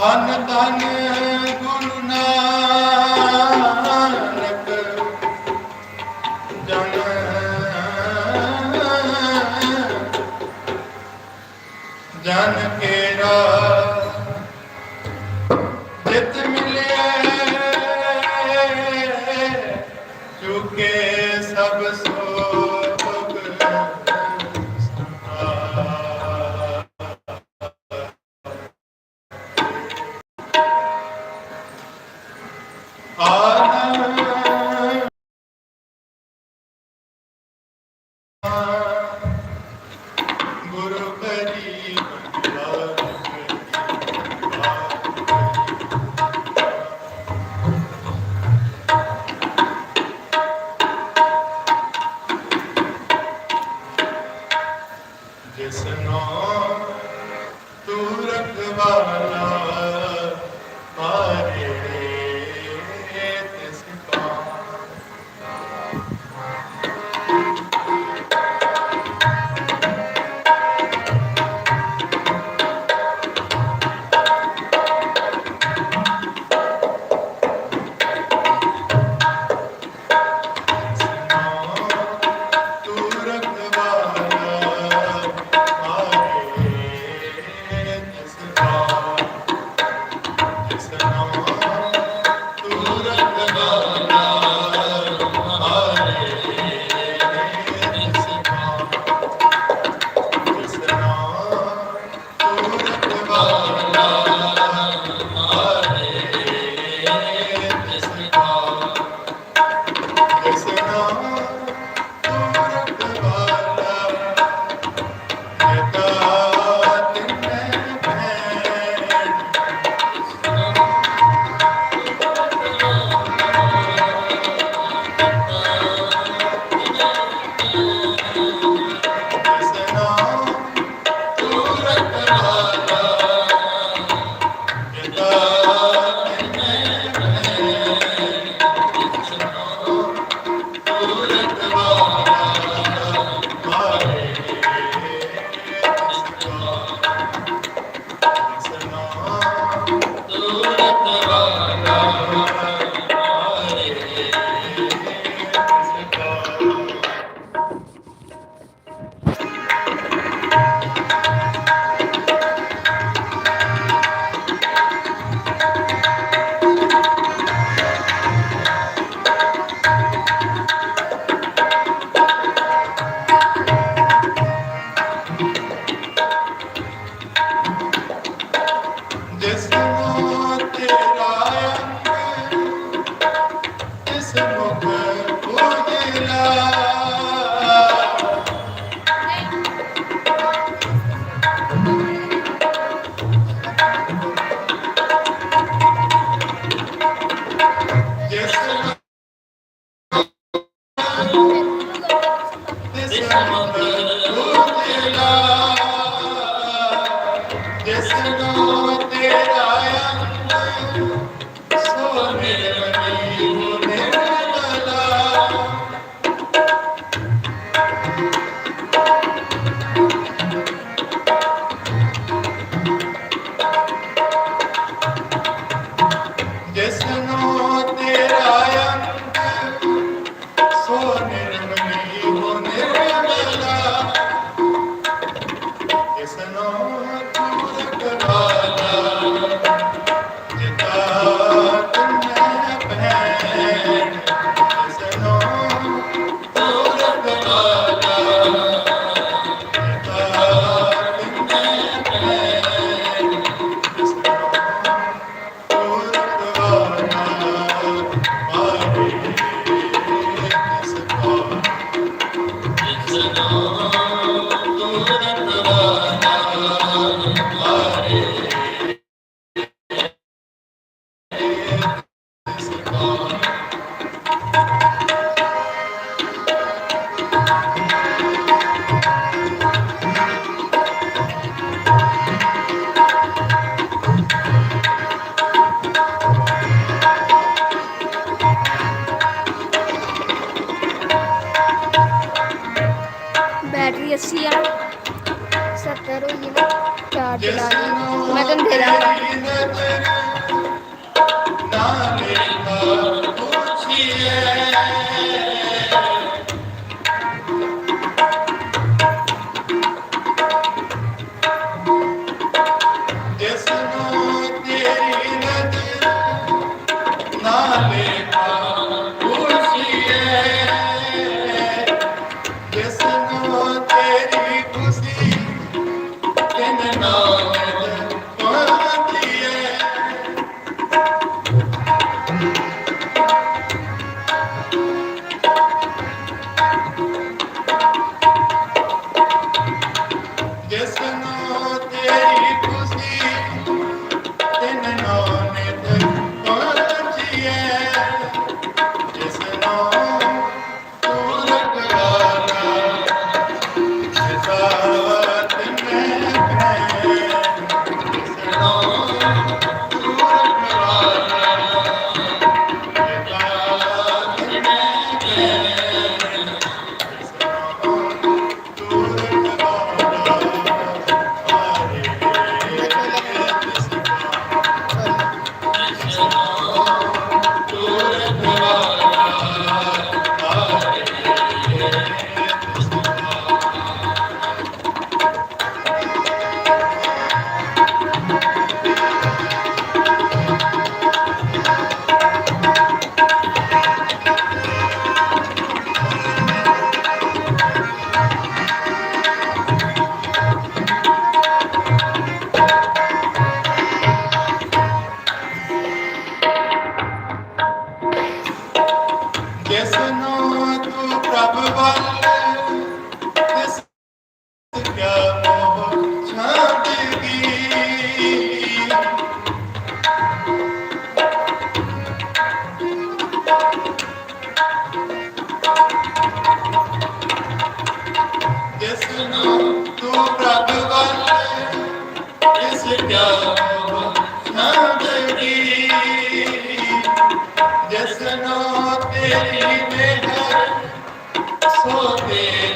ਅਨ ਤਨ ਗੁਰੂ ਨਾਨਕ ਜਨ। ਜਨ ਕੇਰਾ Simple. ਬੈਟਰੀ 80 ਆ। 70 ਹੋਈ ਹੈ ਨਾ ਚਾਰਜ ਲਾ ਲਈ। ਮੈਂ ਤੁਹਾਨੂੰ ਦੇ ਦਾਂਗਾ सोते